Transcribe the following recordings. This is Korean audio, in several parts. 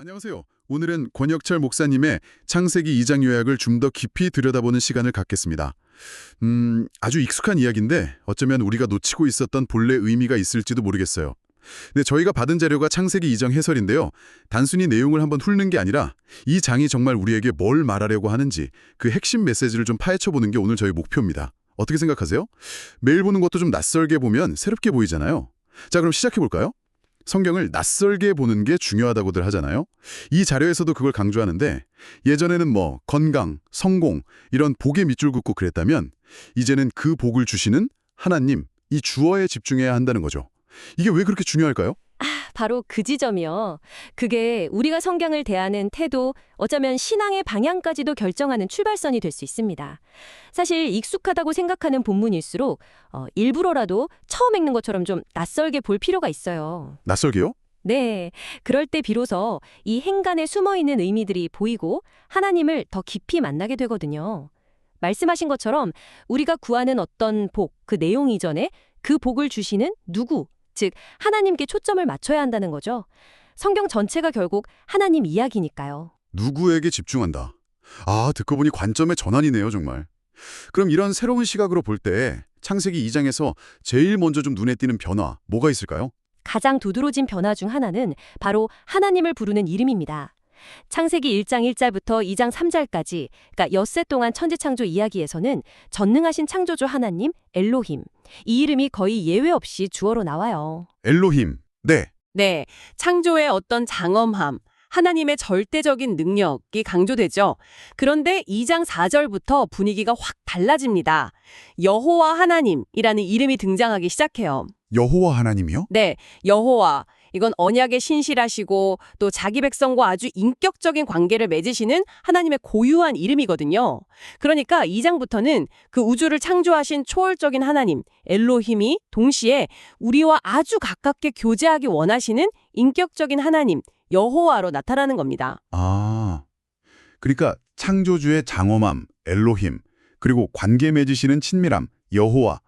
안녕하세요. 오늘은 권혁철 목사님의 창세기 2장 요약을 좀 더 깊이 들여다보는 시간을 갖겠습니다. 음, 아주 익숙한 이야기인데 어쩌면 우리가 놓치고 있었던 본래 의미가 있을지도 모르겠어요. 네, 저희가 받은 자료가 창세기 2장 해설인데요. 단순히 내용을 한번 훑는 게 아니라 이 장이 정말 우리에게 뭘 말하려고 하는지 그 핵심 메시지를 좀 파헤쳐 보는 게 오늘 저희 목표입니다. 어떻게 생각하세요? 매일 보는 것도 좀 낯설게 보면 새롭게 보이잖아요. 자, 그럼 시작해 볼까요? 성경을 낯설게 보는 게 중요하다고들 하잖아요. 이 자료에서도 그걸 강조하는데 예전에는 뭐 건강, 성공 이런 복에 밑줄 긋고 그랬다면 이제는 그 복을 주시는 하나님, 이 주어에 집중해야 한다는 거죠. 이게 왜 그렇게 중요할까요? 바로 그 지점이요. 그게 우리가 성경을 대하는 태도, 어쩌면 신앙의 방향까지도 결정하는 출발선이 될 수 있습니다. 사실 익숙하다고 생각하는 본문일수록 어, 일부러라도 처음 읽는 것처럼 좀 낯설게 볼 필요가 있어요. 낯설게요? 네, 그럴 때 비로소 이 행간에 숨어 있는 의미들이 보이고 하나님을 더 깊이 만나게 되거든요. 말씀하신 것처럼 우리가 구하는 어떤 복, 그 내용 이전에 그 복을 주시는 누구, 즉 하나님께 초점을 맞춰야 한다는 거죠. 성경 전체가 결국 하나님 이야기니까요. 누구에게 집중한다. 아, 듣고 보니 관점의 전환이네요, 정말. 그럼 이런 새로운 시각으로 볼 때 창세기 2장에서 제일 먼저 좀 눈에 띄는 변화, 뭐가 있을까요? 가장 두드러진 변화 중 하나는 바로 하나님을 부르는 이름입니다. 창세기 1장 1절부터 2장 3절까지, 그러니까 엿새 동안 천지창조 이야기에서는 전능하신 창조주 하나님, 엘로힘, 이 이름이 거의 예외 없이 주어로 나와요. 엘로힘. 네. 네, 창조의 어떤 장엄함, 하나님의 절대적인 능력이 강조되죠. 그런데 2장 4절부터 분위기가 확 달라집니다. 여호와 하나님이라는 이름이 등장하기 시작해요. 여호와 하나님이요? 네, 여호와. 이건 언약에 신실하시고 또 자기 백성과 아주 인격적인 관계를 맺으시는 하나님의 고유한 이름이거든요. 그러니까 2장부터는 그 우주를 창조하신 초월적인 하나님, 엘로힘이 동시에 우리와 아주 가깝게 교제하기 원하시는 인격적인 하나님, 여호와로 나타나는 겁니다. 아, 그러니까 창조주의 장엄함, 엘로힘, 그리고 관계 맺으시는 친밀함, 여호와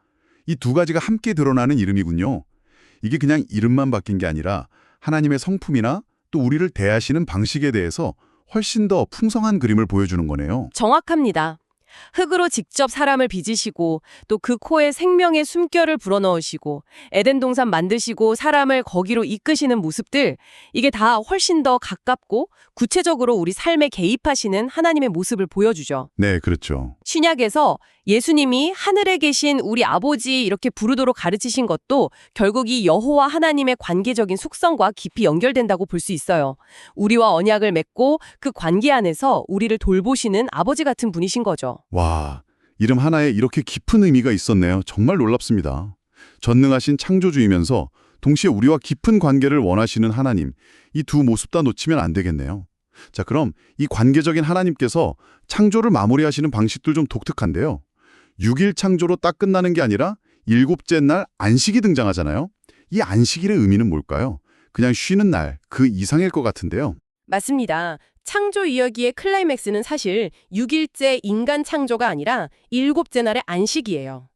이 두 가지가 함께 드러나는 이름이군요. 이게 그냥 이름만 바뀐 게 아니라 하나님의 성품이나 또 우리를 대하시는 방식에 대해서 훨씬 더 풍성한 그림을 보여주는 거네요. 정확합니다. 흙으로 직접 사람을 빚으시고 또 그 코에 생명의 숨결을 불어넣으시고 에덴 동산 만드시고 사람을 거기로 이끄시는 모습들 이게 다 훨씬 더 가깝고 구체적으로 우리 삶에 개입하시는 하나님의 모습을 보여주죠. 네, 그렇죠. 신약에서 예수님이 하늘에 계신 우리 아버지 이렇게 부르도록 가르치신 것도 결국 이 여호와 하나님의 관계적인 속성과 깊이 연결된다고 볼 수 있어요. 우리와 언약을 맺고 그 관계 안에서 우리를 돌보시는 아버지 같은 분이신 거죠. 와, 이름 하나에 이렇게 깊은 의미가 있었네요. 정말 놀랍습니다. 전능하신 창조주이면서 동시에 우리와 깊은 관계를 원하시는 하나님, 이 두 모습 다 놓치면 안 되겠네요. 자, 그럼 이 관계적인 하나님께서 창조를 마무리하시는 방식들 좀 독특한데요. 6일 창조로 딱 끝나는 게 아니라 일곱째 날 안식이 등장하잖아요. 이 안식일의 의미는 뭘까요? 그냥 쉬는 날, 그 이상일 것 같은데요. 맞습니다. 창조 이야기의 클라이맥스는 사실 6일째 인간 창조가 아니라 일곱째 날의 안식이에요.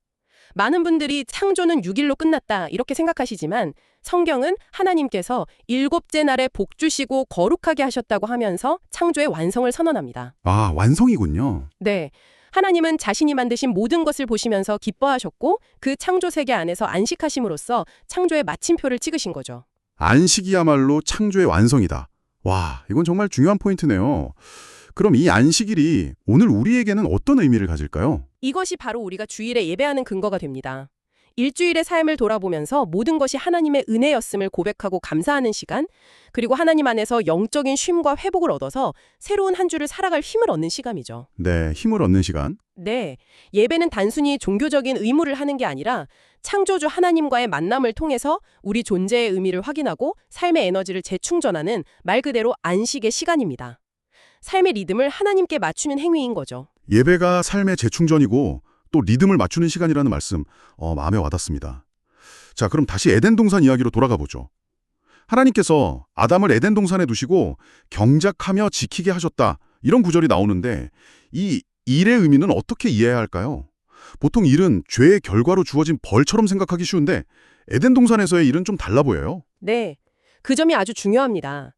많은 분들이 창조는 6일로 끝났다 이렇게 생각하시지만 성경은 하나님께서 일곱째 날에 복 주시고 거룩하게 하셨다고 하면서 창조의 완성을 선언합니다. 아, 완성이군요. 네. 하나님은 자신이 만드신 모든 것을 보시면서 기뻐하셨고 그 창조 세계 안에서 안식하심으로써 창조의 마침표를 찍으신 거죠. 안식이야말로 창조의 완성이다. 와, 이건 정말 중요한 포인트네요. 그럼 이 안식일이 오늘 우리에게는 어떤 의미를 가질까요? 이것이 바로 우리가 주일에 예배하는 근거가 됩니다. 일주일의 삶을 돌아보면서 모든 것이 하나님의 은혜였음을 고백하고 감사하는 시간, 그리고 하나님 안에서 영적인 쉼과 회복을 얻어서 새로운 한 주를 살아갈 힘을 얻는 시간이죠. 네, 힘을 얻는 시간. 네, 예배는 단순히 종교적인 의무를 하는 게 아니라 창조주 하나님과의 만남을 통해서 우리 존재의 의미를 확인하고 삶의 에너지를 재충전하는 말 그대로 안식의 시간입니다. 삶의 리듬을 하나님께 맞추는 행위인 거죠. 예배가 삶의 재충전이고 또 리듬을 맞추는 시간이라는 말씀 어, 마음에 와닿습니다. 자, 그럼 다시 에덴 동산 이야기로 돌아가 보죠. 하나님께서 아담을 에덴 동산에 두시고 경작하며 지키게 하셨다. 이런 구절이 나오는데 이 일의 의미는 어떻게 이해해야 할까요? 보통 일은 죄의 결과로 주어진 벌처럼 생각하기 쉬운데 에덴 동산에서의 일은 좀 달라 보여요. 네, 그 점이 아주 중요합니다.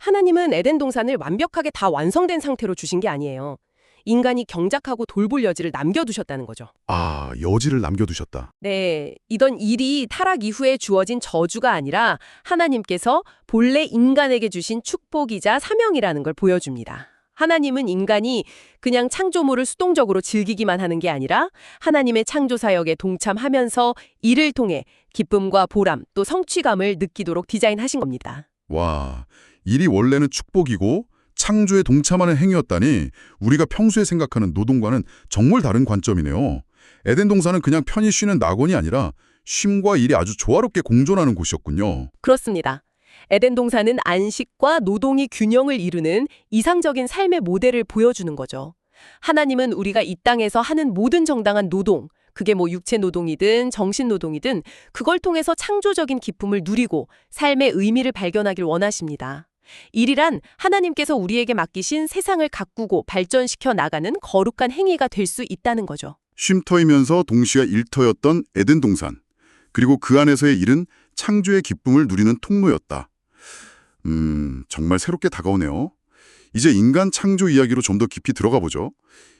하나님은 에덴 동산을 완벽하게 다 완성된 상태로 주신 게 아니에요. 인간이 경작하고 돌볼 여지를 남겨두셨다는 거죠. 아, 여지를 남겨두셨다. 네, 이던 일이 타락 이후에 주어진 저주가 아니라 하나님께서 본래 인간에게 주신 축복이자 사명이라는 걸 보여줍니다. 하나님은 인간이 그냥 창조물을 수동적으로 즐기기만 하는 게 아니라 하나님의 창조 사역에 동참하면서 이를 통해 기쁨과 보람 또 성취감을 느끼도록 디자인하신 겁니다. 와, 일이 원래는 축복이고 창조에 동참하는 행위였다니 우리가 평소에 생각하는 노동과는 정말 다른 관점이네요. 에덴 동산은 그냥 편히 쉬는 낙원이 아니라 쉼과 일이 아주 조화롭게 공존하는 곳이었군요. 그렇습니다. 에덴 동산은 안식과 노동이 균형을 이루는 이상적인 삶의 모델을 보여주는 거죠. 하나님은 우리가 이 땅에서 하는 모든 정당한 노동, 그게 뭐 육체 노동이든 정신 노동이든 그걸 통해서 창조적인 기쁨을 누리고 삶의 의미를 발견하길 원하십니다. 일이란 하나님께서 우리에게 맡기신 세상을 가꾸고 발전시켜 나가는 거룩한 행위가 될 수 있다는 거죠. 쉼터이면서 동시에 일터였던 에덴 동산. 그리고 그 안에서의 일은 창조의 기쁨을 누리는 통로였다. 음, 정말 새롭게 다가오네요. 이제 인간 창조 이야기로 좀 더 깊이 들어가 보죠.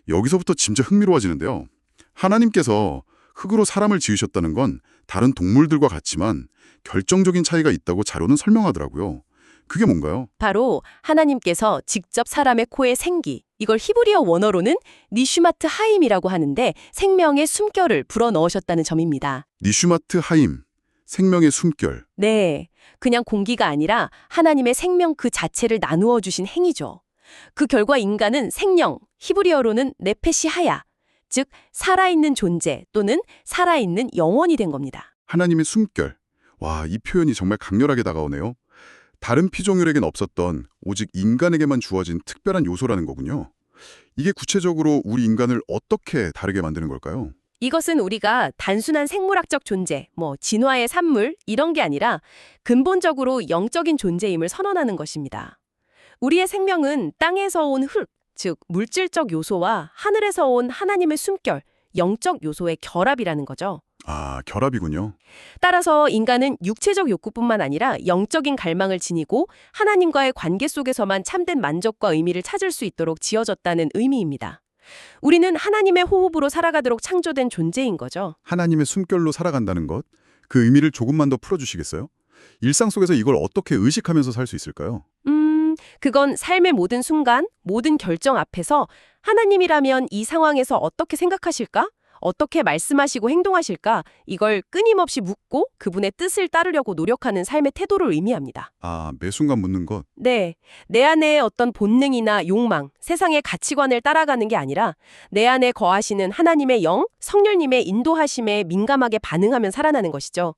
여기서부터 진짜 흥미로워지는데요. 하나님께서 흙으로 사람을 지으셨다는 건 다른 동물들과 같지만 결정적인 차이가 있다고 자료는 설명하더라고요. 그게 뭔가요? 바로 하나님께서 직접 사람의 코에 생기, 이걸 히브리어 원어로는 니슈마트 하임이라고 하는데 생명의 숨결을 불어넣으셨다는 점입니다. 니슈마트 하임, 생명의 숨결. 네, 그냥 공기가 아니라 하나님의 생명 그 자체를 나누어 주신 행위죠. 그 결과 인간은 생명, 히브리어로는 네페시 하야, 즉 살아있는 존재 또는 살아있는 영혼이 된 겁니다. 하나님의 숨결. 와, 이 표현이 정말 강렬하게 다가오네요. 다른 피조물에겐 없었던 오직 인간에게만 주어진 특별한 요소라는 거군요. 이게 구체적으로 우리 인간을 어떻게 다르게 만드는 걸까요? 이것은 우리가 단순한 생물학적 존재, 뭐 진화의 산물 이런 게 아니라 근본적으로 영적인 존재임을 선언하는 것입니다. 우리의 생명은 땅에서 온 흙, 즉 물질적 요소와 하늘에서 온 하나님의 숨결, 영적 요소의 결합이라는 거죠. 아, 결합이군요. 따라서 인간은 육체적 욕구뿐만 아니라 영적인 갈망을 지니고 하나님과의 관계 속에서만 참된 만족과 의미를 찾을 수 있도록 지어졌다는 의미입니다. 우리는 하나님의 호흡으로 살아가도록 창조된 존재인 거죠. 하나님의 숨결로 살아간다는 것. 그 의미를 조금만 더 풀어주시겠어요? 일상 속에서 이걸 어떻게 의식하면서 살 수 있을까요? 음, 그건 삶의 모든 순간, 모든 결정 앞에서 하나님이라면 이 상황에서 어떻게 생각하실까? 어떻게 말씀하시고 행동하실까? 이걸 끊임없이 묻고 그분의 뜻을 따르려고 노력하는 삶의 태도를 의미합니다. 아, 매 순간 묻는 것. 네. 내 안에 어떤 본능이나 욕망, 세상의 가치관을 따라가는 게 아니라 내 안에 거하시는 하나님의 영, 성령님의 인도하심에 민감하게 반응하면 살아나는 것이죠.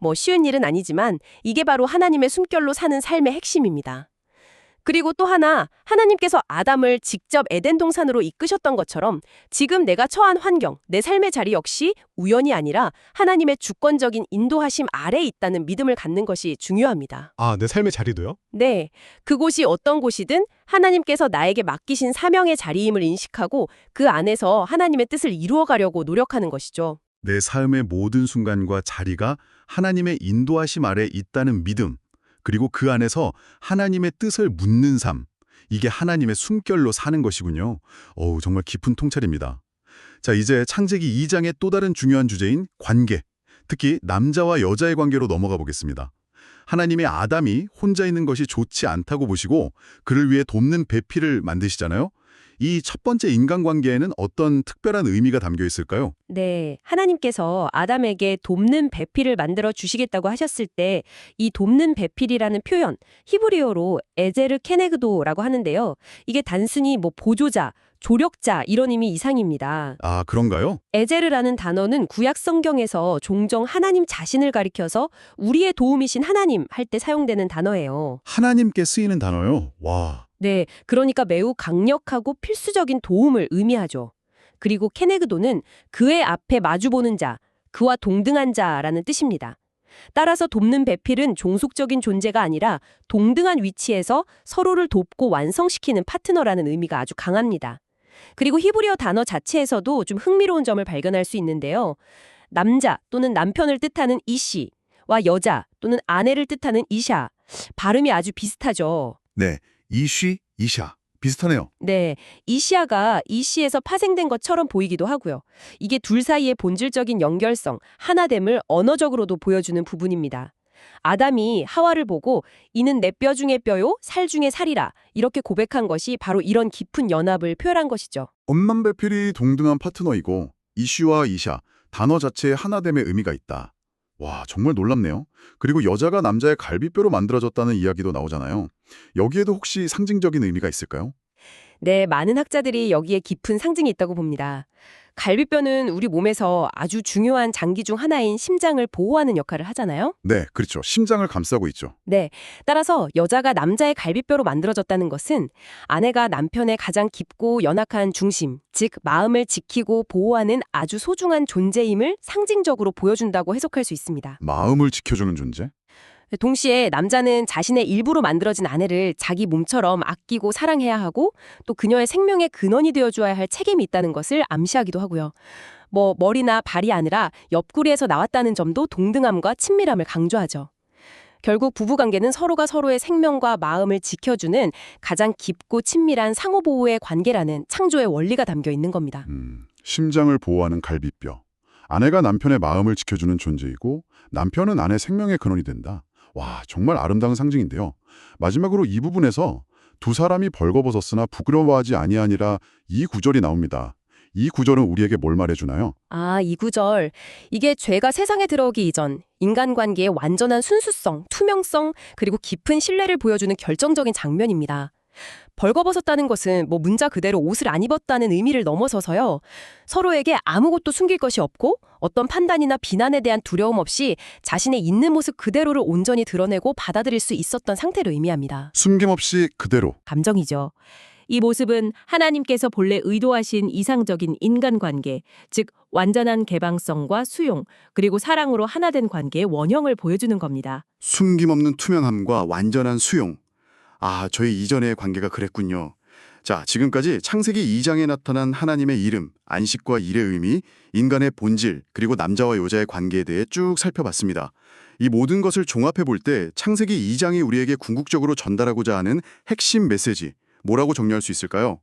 뭐 쉬운 일은 아니지만 이게 바로 하나님의 숨결로 사는 삶의 핵심입니다. 그리고 또 하나, 하나님께서 아담을 직접 에덴 동산으로 이끄셨던 것처럼 지금 내가 처한 환경, 내 삶의 자리 역시 우연이 아니라 하나님의 주권적인 인도하심 아래에 있다는 믿음을 갖는 것이 중요합니다. 아, 내 삶의 자리도요? 네, 그곳이 어떤 곳이든 하나님께서 나에게 맡기신 사명의 자리임을 인식하고 그 안에서 하나님의 뜻을 이루어가려고 노력하는 것이죠. 내 삶의 모든 순간과 자리가 하나님의 인도하심 아래 있다는 믿음, 그리고 그 안에서 하나님의 뜻을 묻는 삶, 이게 하나님의 숨결로 사는 것이군요. 어우, 정말 깊은 통찰입니다. 자, 이제 창세기 2장의 또 다른 중요한 주제인 관계, 특히 남자와 여자의 관계로 넘어가 보겠습니다. 하나님의 아담이 혼자 있는 것이 좋지 않다고 보시고 그를 위해 돕는 배필을 만드시잖아요. 이 첫 번째 인간관계에는 어떤 특별한 의미가 담겨 있을까요? 네, 하나님께서 아담에게 돕는 배필을 만들어 주시겠다고 하셨을 때 이 돕는 배필이라는 표현, 히브리어로 에제르 케네그도라고 하는데요. 이게 단순히 뭐 보조자, 조력자 이런 의미 이상입니다. 아, 그런가요? 에제르라는 단어는 구약 성경에서 종종 하나님 자신을 가리켜서 우리의 도움이신 하나님 할 때 사용되는 단어예요. 하나님께 쓰이는 단어요. 와, 네, 그러니까 매우 강력하고 필수적인 도움을 의미하죠. 그리고 케네그도는 그의 앞에 마주보는 자, 그와 동등한 자라는 뜻입니다. 따라서 돕는 배필은 종속적인 존재가 아니라 동등한 위치에서 서로를 돕고 완성시키는 파트너라는 의미가 아주 강합니다. 그리고 히브리어 단어 자체에서도 좀 흥미로운 점을 발견할 수 있는데요. 남자 또는 남편을 뜻하는 이씨와 여자 또는 아내를 뜻하는 이샤, 발음이 아주 비슷하죠. 네, 이쉬, 이샤. 비슷하네요. 네, 이시아가 이시에서 파생된 것처럼 보이기도 하고요. 이게 둘 사이의 본질적인 연결성, 하나됨을 언어적으로도 보여주는 부분입니다. 아담이 하와를 보고 이는 내 뼈 중의 뼈요, 살 중의 살이라 이렇게 고백한 것이 바로 이런 깊은 연합을 표현한 것이죠. 엄만배필이 동등한 파트너이고 이슈와 이샤, 단어 자체에 하나됨의 의미가 있다. 와, 정말 놀랍네요. 그리고 여자가 남자의 갈비뼈로 만들어졌다는 이야기도 나오잖아요. 여기에도 혹시 상징적인 의미가 있을까요? 네, 많은 학자들이 여기에 깊은 상징이 있다고 봅니다. 갈비뼈는 우리 몸에서 아주 중요한 장기 중 하나인 심장을 보호하는 역할을 하잖아요. 네, 그렇죠. 심장을 감싸고 있죠. 네. 따라서 여자가 남자의 갈비뼈로 만들어졌다는 것은 아내가 남편의 가장 깊고 연약한 중심, 즉 마음을 지키고 보호하는 아주 소중한 존재임을 상징적으로 보여준다고 해석할 수 있습니다. 마음을 지켜주는 존재? 동시에 남자는 자신의 일부로 만들어진 아내를 자기 몸처럼 아끼고 사랑해야 하고 또 그녀의 생명의 근원이 되어줘야 할 책임이 있다는 것을 암시하기도 하고요. 뭐 머리나 발이 아니라 옆구리에서 나왔다는 점도 동등함과 친밀함을 강조하죠. 결국 부부관계는 서로가 서로의 생명과 마음을 지켜주는 가장 깊고 친밀한 상호보호의 관계라는 창조의 원리가 담겨 있는 겁니다. 음, 심장을 보호하는 갈비뼈. 아내가 남편의 마음을 지켜주는 존재이고 남편은 아내 생명의 근원이 된다. 와, 정말 아름다운 상징인데요. 마지막으로 이 부분에서 두 사람이 벌거벗었으나 부끄러워하지 아니하니라 이 구절이 나옵니다. 이 구절은 우리에게 뭘 말해주나요? 아, 이 구절. 이게 죄가 세상에 들어오기 이전 인간관계의 완전한 순수성, 투명성, 그리고 깊은 신뢰를 보여주는 결정적인 장면입니다. 벌거벗었다는 것은 뭐 문자 그대로 옷을 안 입었다는 의미를 넘어서서요. 서로에게 아무것도 숨길 것이 없고 어떤 판단이나 비난에 대한 두려움 없이 자신의 있는 모습 그대로를 온전히 드러내고 받아들일 수 있었던 상태를 의미합니다. 숨김없이 그대로. 감정이죠. 이 모습은 하나님께서 본래 의도하신 이상적인 인간관계, 즉 완전한 개방성과 수용, 그리고 사랑으로 하나된 관계의 원형을 보여주는 겁니다. 숨김없는 투명함과 완전한 수용. 아, 저희 이전의 관계가 그랬군요. 자, 지금까지 창세기 2장에 나타난 하나님의 이름, 안식과 일의 의미, 인간의 본질, 그리고 남자와 여자의 관계에 대해 쭉 살펴봤습니다. 이 모든 것을 종합해 볼 때 창세기 2장이 우리에게 궁극적으로 전달하고자 하는 핵심 메시지, 뭐라고 정리할 수 있을까요?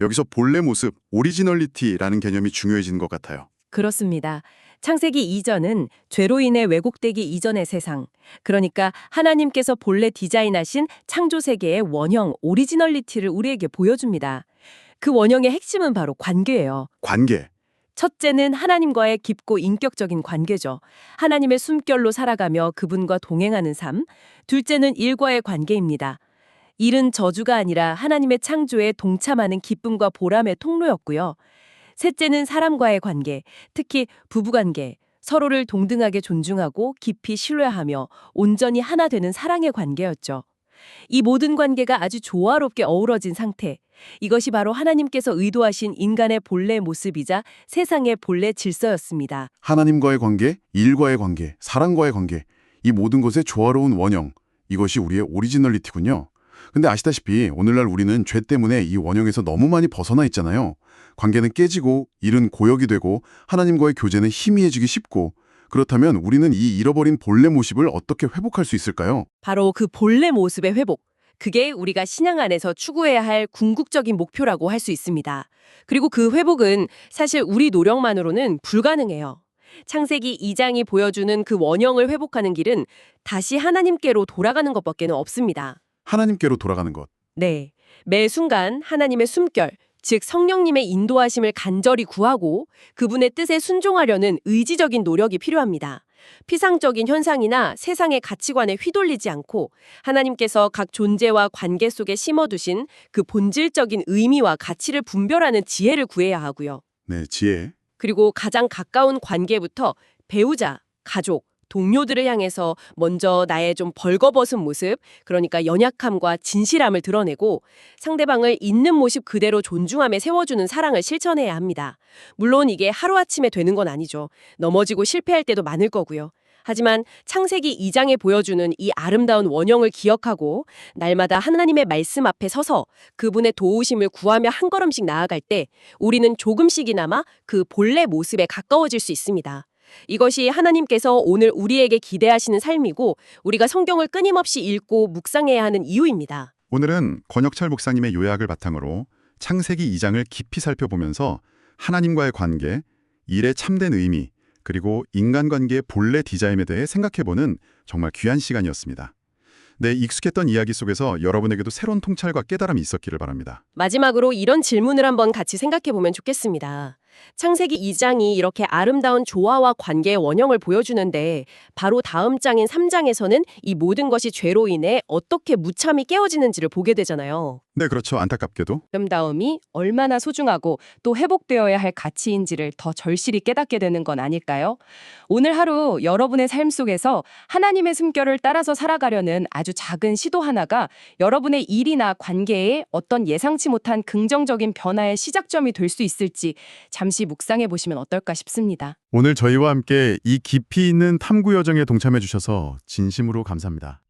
여기서 본래 모습, 오리지널리티라는 개념이 중요해지는 것 같아요. 그렇습니다. 창세기 이전은 죄로 인해 왜곡되기 이전의 세상, 그러니까 하나님께서 본래 디자인하신 창조 세계의 원형, 오리지널리티를 우리에게 보여줍니다. 그 원형의 핵심은 바로 관계예요. 관계. 첫째는 하나님과의 깊고 인격적인 관계죠. 하나님의 숨결로 살아가며 그분과 동행하는 삶. 둘째는 일과의 관계입니다. 일은 저주가 아니라 하나님의 창조에 동참하는 기쁨과 보람의 통로였고요. 셋째는 사람과의 관계, 특히 부부관계. 서로를 동등하게 존중하고 깊이 신뢰하며 온전히 하나 되는 사랑의 관계였죠. 이 모든 관계가 아주 조화롭게 어우러진 상태. 이것이 바로 하나님께서 의도하신 인간의 본래 모습이자 세상의 본래 질서였습니다. 하나님과의 관계, 일과의 관계, 사랑과의 관계. 이 모든 것의 조화로운 원형. 이것이 우리의 오리지널리티군요. 근데 아시다시피 오늘날 우리는 죄 때문에 이 원형에서 너무 많이 벗어나 있잖아요. 관계는 깨지고 일은 고역이 되고 하나님과의 교제는 희미해지기 쉽고 그렇다면 우리는 이 잃어버린 본래 모습을 어떻게 회복할 수 있을까요? 바로 그 본래 모습의 회복. 그게 우리가 신앙 안에서 추구해야 할 궁극적인 목표라고 할 수 있습니다. 그리고 그 회복은 사실 우리 노력만으로는 불가능해요. 창세기 2장이 보여주는 그 원형을 회복하는 길은 다시 하나님께로 돌아가는 것밖에 는 없습니다. 하나님께로 돌아가는 것. 네. 매 순간 하나님의 숨결, 즉 성령님의 인도하심을 간절히 구하고 그분의 뜻에 순종하려는 의지적인 노력이 필요합니다. 피상적인 현상이나 세상의 가치관에 휘둘리지 않고 하나님께서 각 존재와 관계 속에 심어두신 그 본질적인 의미와 가치를 분별하는 지혜를 구해야 하고요. 네, 지혜. 그리고 가장 가까운 관계부터 배우자, 가족, 동료들을 향해서 먼저 나의 좀 벌거벗은 모습, 그러니까 연약함과 진실함을 드러내고 상대방을 있는 모습 그대로 존중함에 세워주는 사랑을 실천해야 합니다. 물론 이게 하루아침에 되는 건 아니죠. 넘어지고 실패할 때도 많을 거고요. 하지만 창세기 2장에 보여주는 이 아름다운 원형을 기억하고 날마다 하나님의 말씀 앞에 서서 그분의 도우심을 구하며 한 걸음씩 나아갈 때 우리는 조금씩이나마 그 본래 모습에 가까워질 수 있습니다. 이것이 하나님께서 오늘 우리에게 기대하시는 삶이고 우리가 성경을 끊임없이 읽고 묵상해야 하는 이유입니다. 오늘은 권혁철 목사님의 요약을 바탕으로 창세기 2장을 깊이 살펴보면서 하나님과의 관계, 일의 참된 의미, 그리고 인간관계의 본래 디자인에 대해 생각해보는 정말 귀한 시간이었습니다. 네, 익숙했던 이야기 속에서 여러분에게도 새로운 통찰과 깨달음이 있었기를 바랍니다. 마지막으로 이런 질문을 한번 같이 생각해 보면 좋겠습니다. 창세기 2장이 이렇게 아름다운 조화와 관계의 원형을 보여주는데 바로 다음 장인 3장에서는 이 모든 것이 죄로 인해 어떻게 무참히 깨어지는지를 보게 되잖아요. 네, 그렇죠. 안타깝게도. 아름다움이 얼마나 소중하고 또 회복되어야 할 가치인지를 더 절실히 깨닫게 되는 건 아닐까요? 오늘 하루 여러분의 삶 속에서 하나님의 숨결을 따라서 살아가려는 아주 작은 시도 하나가 여러분의 일이나 관계에 어떤 예상치 못한 긍정적인 변화의 시작점이 될 수 있을지 잠시 묵상해 보시면 어떨까 싶습니다. 오늘 저희와 함께 이 깊이 있는 탐구 여정에 동참해 주셔서 진심으로 감사합니다.